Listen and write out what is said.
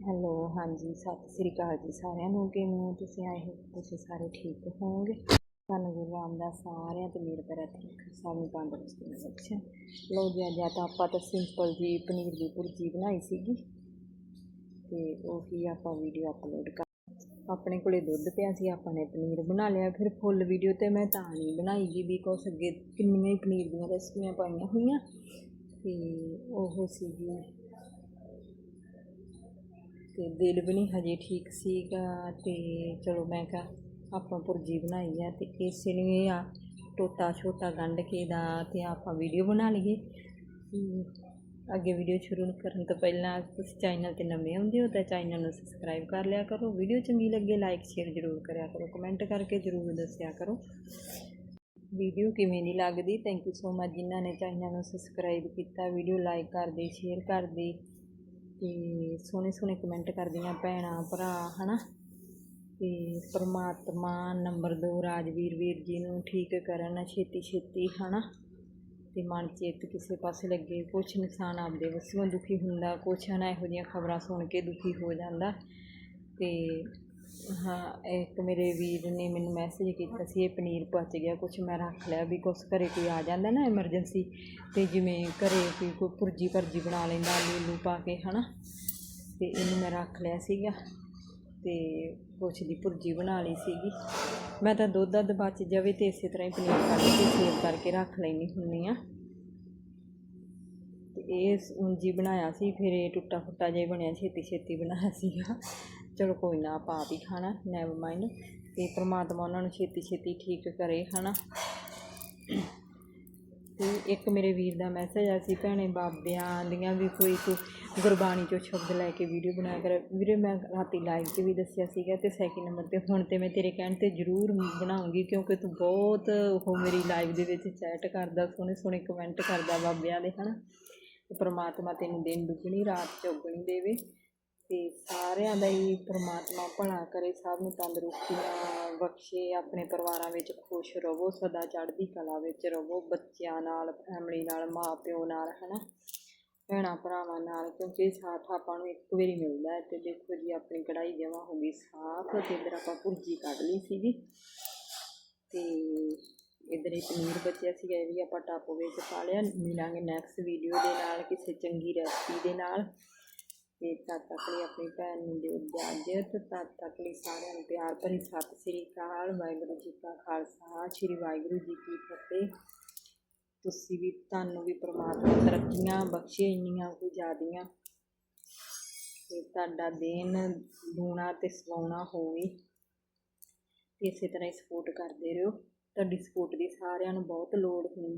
Hello ਹਾਂਜੀ, ਸਤਿ ਸ੍ਰੀ ਅਕਾਲ ਜੀ ਸਾਰਿਆਂ ਨੂੰ। ਕਿਵੇਂ ਹੋ ਤੁਸੀਂ? ਆਏ ਹੋ ਤੁਸੀਂ ਸਾਰੇ ਠੀਕ ਹੋਵੋਗੇ। ਤੁਹਾਨੂੰ ਗੁਰੂ ਰਾਮਦਾਸ ਸਾਰਿਆਂ ਤੇ ਮੇਰ ਕਰੇ ਠੀਕ ਸਭ ਨੂੰ ਤੰਦਰੁਸਤੀ ਨਾਲ ਬਖਸ਼ੇ ਲੋ ਜੀ, ਅੱਜ ਤਾਂ ਆਪਾਂ ਤਾਂ ਸਿੰਪਲ ਜੀ ਪਨੀਰ ਦੀ ਭੁਰਜੀ ਬਣਾਈ ਸੀਗੀ। ਤੇ ਉਹੀ ਆਪਾਂ ਵੀਡੀਓ ਅਪਲੋਡ ਕਰ ਆਪਣੇ ਕੋਲੇ ਦੁੱਧ ਪਿਆ ਸੀ, ਆਪਾਂ ਨੇ ਪਨੀਰ ਬਣਾ ਲਿਆ। ਫਿਰ ਫੁੱਲ ਵੀਡੀਓ ਤੇ ਮੈਂ ਤਾਂ ਨਹੀਂ ਬਣਾਈ ਜੀ ਬਿਕੋਜ਼ ਅੱਗੇ ਕਿੰਨੀਆਂ ਹੀ ਪਨੀਰ ਦੀਆਂ ਰੈਸਪੀਆਂ ਪਾਈਆਂ ਹੋਈਆਂ। ਤੇ ਉਹ ਸੀਗੀ ਤੇ ਦਿਲ ਵੀ ਨਹੀਂ ਹਜੇ ਠੀਕ ਸੀਗਾ ਤੇ ਚਲੋ ਮੈਂ ਕਿਹਾ ਆਪਾਂ ਭੁਰਜੀ ਬਣਾਈ ਆ ਤੇ ਇਸੇ ਇਹ ਆ ਟੋਟਾ ਛੋਟਾ ਗੰਢ ਕੇ ਦਾ ਤੇ ਆਪਾਂ ਵੀਡੀਓ ਬਣਾ ਲਈਏ। ਅੱਗੇ ਵੀਡੀਓ ਸ਼ੁਰੂ ਕਰਨ ਤੋਂ ਪਹਿਲਾਂ ਤੁਸੀਂ ਚੈਨਲ ਤੇ ਨਵੇਂ ਆਉਂਦੇ ਹੋ ਤਾਂ ਚੈਨਲ ਨੂੰ ਸਬਸਕ੍ਰਾਈਬ ਕਰ ਲਿਆ ਕਰੋ। ਵੀਡੀਓ ਚੰਗੀ ਲੱਗੇ ਲਾਈਕ ਸ਼ੇਅਰ ਜ਼ਰੂਰ ਕਰਿਆ ਕਰੋ। ਕਮੈਂਟ ਕਰਕੇ ਜ਼ਰੂਰ ਦੱਸਿਆ ਕਰੋ। ਵੀਡੀਓ ਕਿਵੇਂ ਦੀ ਲੱਗਦੀ? ਥੈਂਕ ਯੂ ਸੋ ਮਚ ਜਿਨ੍ਹਾਂ ਨੇ ਚੈਨਲ ਨੂੰ ਸਬਸਕ੍ਰਾਈਬ ਕੀਤਾ। ਵੀਡੀਓ ਲਾਈਕ ਕਰਦੇ ਸ਼ੇਅਰ ਕਰਦੇ। ਅਤੇ ਸੋਹਣੇ ਸੋਹਣੇ ਕਮੈਂਟ ਕਰਦੀਆਂ ਭੈਣਾਂ, ਭਰਾ ਹੈ ਨਾ ਅਤੇ ਪਰਮਾਤਮਾ ਨੰਬਰ ਦੋ ਰਾਜਵੀਰ ਵੀਰ ਜੀ ਨੂੰ ਠੀਕ ਕਰਨ, ਛੇਤੀ ਛੇਤੀ ਹੈ ਨਾ ਅਤੇ ਮਨ ਚਿੱਤ ਕਿਸੇ ਪਾਸੇ ਲੱਗੇ, ਕੁਛ ਇਨਸਾਨ ਆਪਦੇ ਵੱਲੋਂ ਦੁਖੀ ਹੁੰਦਾ, ਕੁਛ ਹੈ ਨਾ ਇਹੋ ਜਿਹੀਆਂ ਖਬਰਾਂ ਸੁਣ ਕੇ ਦੁਖੀ ਹੋ ਜਾਂਦਾ। ਅਤੇ ਹਾਂ, ਇੱਕ ਮੇਰੇ ਵੀਰ ਨੇ ਮੈਨੂੰ ਮੈਸੇਜ ਕੀਤਾ ਸੀ, ਇਹ ਪਨੀਰ ਪਚ ਗਿਆ, ਕੁਛ ਮੈਂ ਰੱਖ ਲਿਆ ਵੀ ਕੁਛ ਘਰ ਕੋਈ ਆ ਜਾਂਦਾ ਨਾ ਐਮਰਜੈਂਸੀ ਅਤੇ ਜਿਵੇਂ ਘਰ ਕੋਈ ਕੋਈ ਭੁਰਜੀ ਭਰਜੀ ਬਣਾ ਲੈਂਦਾ ਆਲੂ ਉਲੂ ਪਾ ਕੇ ਹੈ ਨਾ ਅਤੇ ਇਹਨੂੰ ਮੈਂ ਰੱਖ ਲਿਆ ਸੀਗਾ ਅਤੇ ਕੁਛ ਦੀ ਭੁਰਜੀ ਬਣਾ ਲਈ ਸੀਗੀ। ਮੈਂ ਤਾਂ ਦੁੱਧ ਦੱਧ ਬਚ ਜਾਵੇ ਤਾਂ ਇਸੇ ਤਰ੍ਹਾਂ ਹੀ ਪਨੀਰ ਕੱਢ ਕੇ ਸੇਵ ਕਰਕੇ ਰੱਖ ਲੈਂਦੀ ਹੁੰਦੀ ਹਾਂ। ਇਹ ਉਂਜੀ ਬਣਾਇਆ ਸੀ, ਫਿਰ ਇਹ ਟੁੱਟਾ ਫੁੱਟਾ ਜਿਹਾ ਬਣਿਆ, ਛੇਤੀ ਛੇਤੀ ਬਣਾਇਆ ਸੀਗਾ। ਚਲੋ ਕੋਈ ਨਾ, ਆਪਾਂ ਆਪ ਹੀ ਖਾਣਾ ਨੈਵਰ ਮਾਈਂਡ ਤੇ ਪ੍ਰਮਾਤਮਾ ਉਹਨਾਂ ਨੂੰ ਛੇਤੀ ਛੇਤੀ ਠੀਕ ਕਰੇ, ਹਨਾ। ਤੇ ਇੱਕ ਮੇਰੇ ਵੀਰ ਦਾ ਮੈਸੇਜ ਆ ਸੀ, ਭੈਣੇ ਬਾਬਿਆਂ ਦੀਆਂ ਵੀ ਕੋਈ ਤੂੰ ਗੁਰਬਾਣੀ ਚੋਂ ਸ਼ਬਦ ਲੈ ਕੇ ਵੀਡੀਓ ਬਣਾਇਆ ਕਰ। ਵੀਰੇ, ਮੈਂ ਰਾਤੀ ਲਾਈਵ 'ਚ ਵੀ ਦੱਸਿਆ ਸੀਗਾ ਤੇ ਸੈਕਿੰਡ ਨੰਬਰ ਤੇ ਹੁਣ ਤੇ ਮੈਂ ਤੇਰੇ ਕਹਿਣ ਤੇ ਜ਼ਰੂਰ ਬਣਾਉਂਗੀ, ਕਿਉਂਕਿ ਤੂੰ ਬਹੁਤ ਉਹ ਮੇਰੀ ਲਾਈਵ ਦੇ ਵਿੱਚ ਚੈਟ ਕਰਦਾ ਸੋਹਣੇ ਸੋਹਣੇ ਕਮੈਂਟ ਕਰਦਾ ਬਾਬਿਆਂ ਦੇ, ਹਨਾ। ਤੇ ਪ੍ਰਮਾਤਮਾ ਤੈਨੂੰ ਦਿਨ ਦੁੱਗਣੀ, ਰਾਤ ਚੌਗਣੀ ਦੇਵੇ ਤੇ ਸਾਰਿਆਂ ਦਾ ਹੀ ਪ੍ਰਮਾਤਮਾ ਭਲਾ ਕਰੇ, ਸਭ ਨੂੰ ਤੰਦਰੁਸਤੀਆਂ ਬਖਸ਼ੇ, ਆਪਣੇ ਪਰਿਵਾਰਾਂ ਵਿੱਚ ਖੁਸ਼ ਰਹੋ, ਸਦਾ ਚੜ੍ਹਦੀ ਕਲਾ ਵਿੱਚ ਰਹੋ, ਬੱਚਿਆਂ ਨਾਲ ਫੈਮਿਲੀ ਨਾਲ ਮਾਂ ਪਿਓ ਨਾਲ, ਹਨਾ? ਭੈਣਾਂ ਭਰਾਵਾਂ ਨਾਲ, ਕਿਉਂਕਿ ਸਾਥ ਆਪਾਂ ਨੂੰ ਇੱਕ ਵਾਰੀ ਮਿਲਦਾ ਹੈ ਤੇ ਦੇਖੋ ਜੀ, ਆਪਣੀ ਕੜਾਈ ਜਮਾ ਹੋ ਗਈ ਸਾਫ਼ ਤੇ ਇੱਧਰ ਆਪਾਂ ਭੁਰਜੀ ਕੱਢ ਲਈ ਸੀਗੀ ਤੇ ਇੱਧਰ ਇਹ ਪਨੀਰ ਬਚਿਆ ਸੀਗਾ, ਇਹ ਵੀ ਆਪਾਂ ਟਾਪੋ ਵਿੱਚ ਪਾ ਲਿਆ। ਮਿਲਾਂਗੇ ਨੈਕਸਟ ਵੀਡੀਓ ਦੇ ਨਾਲ, ਕਿਸੇ ਚੰਗੀ ਰੈਸਪੀ ਦੇ ਨਾਲ। ਤੇ ਤਦ ਤੱਕ ਲਈ ਆਪਣੀ ਭੈਣ ਨੂੰ ਦਿਓ ਇਜਾਜ਼ਤ। ਤਦ ਤੱਕ ਲਈ ਸਾਰਿਆਂ ਨੂੰ ਪਿਆਰ ਭਰੀ ਸਤਿ ਸ੍ਰੀ ਅਕਾਲ। ਵਾਹਿਗੁਰੂ ਜੀ ਕਾ ਖਾਲਸਾ, ਸ੍ਰੀ ਵਾਹਿਗੁਰੂ ਜੀ ਕੀ ਫਤਿਹ। ਤੁਸੀਂ ਵੀ, ਤੁਹਾਨੂੰ ਵੀ ਪ੍ਰਮਾਤਮਾ ਤਰੱਕੀਆਂ ਬਖਸ਼ੇ ਇੰਨੀਆਂ ਕੁ ਜ਼ਿਆਦੀਆਂ। ਤੇ ਤੁਹਾਡਾ ਦਿਨ ਦੂਣਾ ਤੇ ਸਵਾਉਣਾ ਹੋਵੇ। ਇਸੇ ਤਰ੍ਹਾਂ ਹੀ ਸਪੋਰਟ ਕਰਦੇ ਰਹੋ। ਤੁਹਾਡੀ ਸਪੋਰਟ ਦੀ ਸਾਰਿਆਂ ਨੂੰ ਬਹੁਤ ਲੋੜ ਹੁੰਦੀ